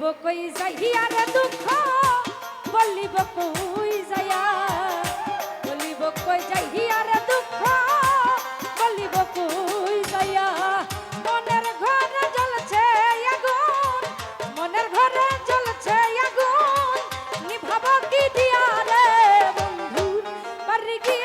বলিব কই যাইয়া রে দুঃখ? বলিব কই যাইয়া? বলিব কই যাইয়া রে দুঃখ? বলিব কই যাইয়া? মনের ঘরে জ্বলছে আগুন, মনের ঘরে জ্বলছে আগুন। নিভাব কি দিয়া রে বন্ধু পারি কি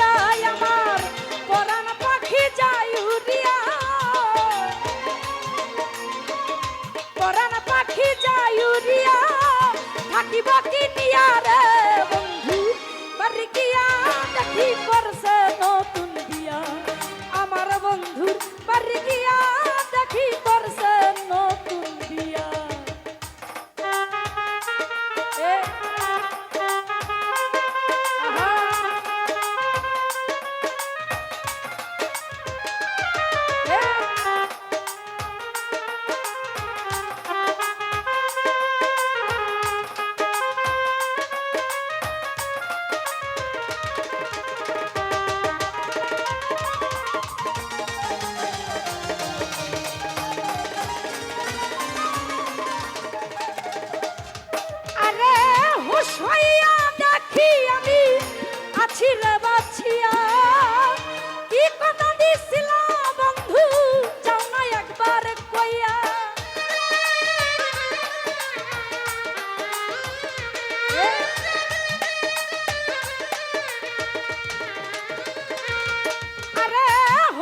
যায় আমার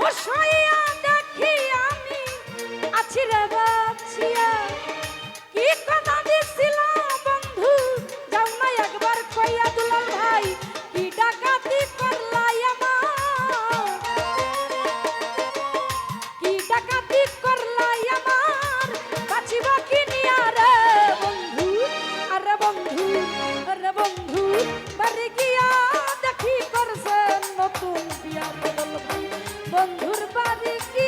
ah 样 বন্ধুর বাড়ি কি?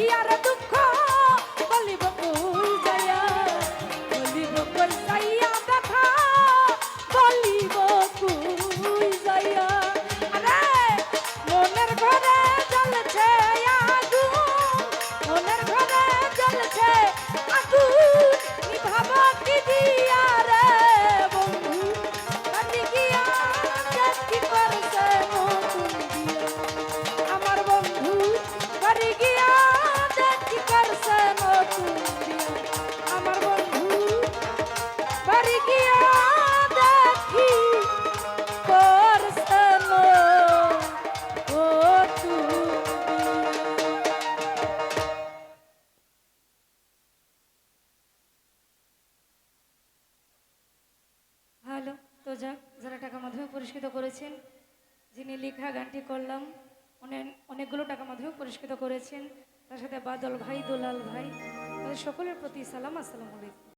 Yeah. পুরস্কৃত করেছেন, যিনি লেখা গানটি করলাম, অনেক, অনেকগুলো মাধ্যমে করেছেন। তার সাথে বাদল ভাই, দুলাল ভাই সকলের প্রতি সালাম, আসসালামু আলাইকুম।